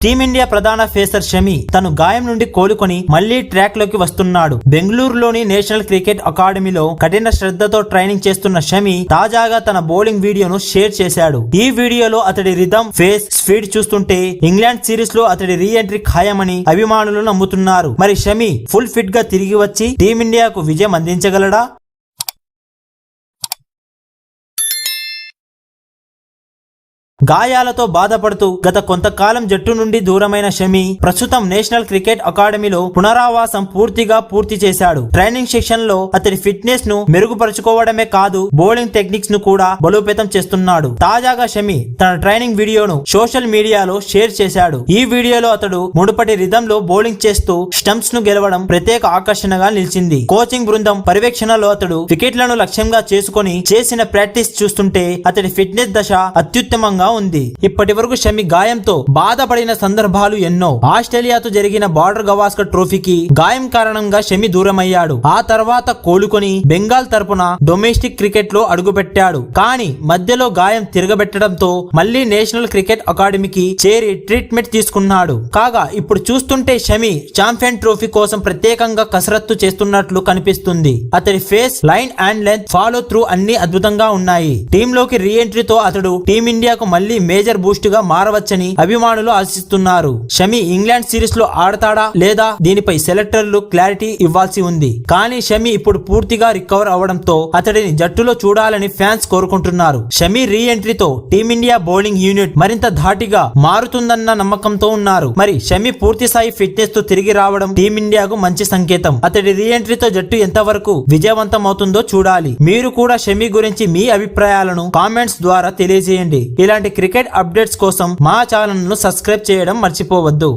Team India ప్రధాన phasor Shami తను గాయం నుండి కోలుకొని మళ్ళీ ట్రాక్లోకి వస్తున్నాడు. బెంగళూరులోని నేషనల్ క్రికెట్ అకాడమీలో కఠిన శ్రద్ధతో ట్రైనింగ్ చేస్తున్న షమి తాజాగా తన బౌలింగ్ వీడియోను షేర్ చేశాడు. ఈ వీడియోలో అతడి రిధమ్ ఫేస్ స్పీడ్ చూస్తుంటే ఇంగ్లాండ్ సిరీస్లో అతడి రీ ఎంట్రీ ఖాయమని అభిమానులు నమ్ముతున్నారు. మరి షమి ఫుల్ ఫిట్గా తిరిగి వచ్చి టీమిండియాకు విజయం అందించగలడా? గాయాలతో బాధపడుతూ గత కొంతకాలం జట్టు నుండి దూరమైన షమి ప్రస్తుతం నేషనల్ క్రికెట్ అకాడమీలో పునరావాసం పూర్తిగా పూర్తి చేశాడు. ట్రైనింగ్ సెక్షన్లో అతడి ఫిట్నెస్ను మెరుగుపరుచుకోవడమే కాదు బౌలింగ్ టెక్నిక్స్ను కూడా బలోపేతం చేస్తున్నాడు. తాజాగా షమి తన ట్రైనింగ్ వీడియోను సోషల్ మీడియాలో షేర్ చేశాడు. ఈ వీడియోలో అతడు మునుపటి రిధమ్లో బౌలింగ్ చేస్తూ స్టంప్స్ను గెలవడం ప్రత్యేక ఆకర్షణగా నిలిచింది. కోచింగ్ బృందం పర్యవేక్షణలో అతడు వికెట్లను లక్ష్యంగా చేసుకొని చేసిన ప్రాక్టీస్ చూస్తుంటే అతడి ఫిట్నెస్ దశ అత్యుత్తమంగా ఉంది. ఇప్పటి వరకు షమి గాయంతో బాధపడిన సందర్భాలు ఎన్నో. ఆస్ట్రేలియాతో జరిగిన బార్డర్ గవాస్కర్ ట్రోఫీకి గాయం కారణంగా షమి దూరమయ్యాడు. ఆ తర్వాత కోలుకొని బెంగాల్ తరపున డొమెస్టిక్ క్రికెట్లో అడుగుపెట్టాడు. కానీ మధ్యలో గాయం తిరగబెట్టడంతో మళ్ళీ నేషనల్ క్రికెట్ అకాడమీకి చేరి ట్రీట్మెంట్ తీసుకున్నాడు. కాగా ఇప్పుడు చూస్తుంటే షమి ఛాంపియన్ ట్రోఫీ కోసం ప్రత్యేకంగా కసరత్తు చేస్తున్నట్లు కనిపిస్తుంది. అతడి pace line and length follow through అన్ని అద్భుతంగా ఉన్నాయి. టీంలోకి రీ ఎంట్రీతో అతడు టీమిండియాకు మళ్ళీ మేజర్ బూస్ట్గా మారవచ్చని అభిమానులు ఆశిస్తున్నారు. షమి ఇంగ్లాండ్ సిరీస్లో ఆడతాడా లేదా దీనిపై సెలెక్టర్లు క్లారిటీ ఇవ్వాల్సి ఉంది. కానీ షమి ఇప్పుడు పూర్తిగా రికవర్ అవడంతో అతడిని జట్టులో చూడాలని ఫ్యాన్స్ కోరుకుంటున్నారు. షమి రీ ఎంట్రీతో టీమిండియా బౌలింగ్ యూనిట్ మరింత ధాటిగా మారుతుందన్న నమ్మకంతో ఉన్నారు. మరి షమి పూర్తి స్థాయి ఫిట్నెస్తో తిరిగి రావడం టీమిండియాకు మంచి సంకేతం. అతడి రీ ఎంట్రీతో జట్టు ఎంతవరకు విజయవంతం అవుతుందో చూడాలి. మీరు కూడా షమి గురించి మీ అభిప్రాయాలను కామెంట్స్ ద్వారా తెలియజేయండి. ఇలాంటి క్రికెట్ అప్డేట్స్ కోసం మా ఛానల్ను సబ్స్క్రైబ్ చేయడం మర్చిపోవద్దు.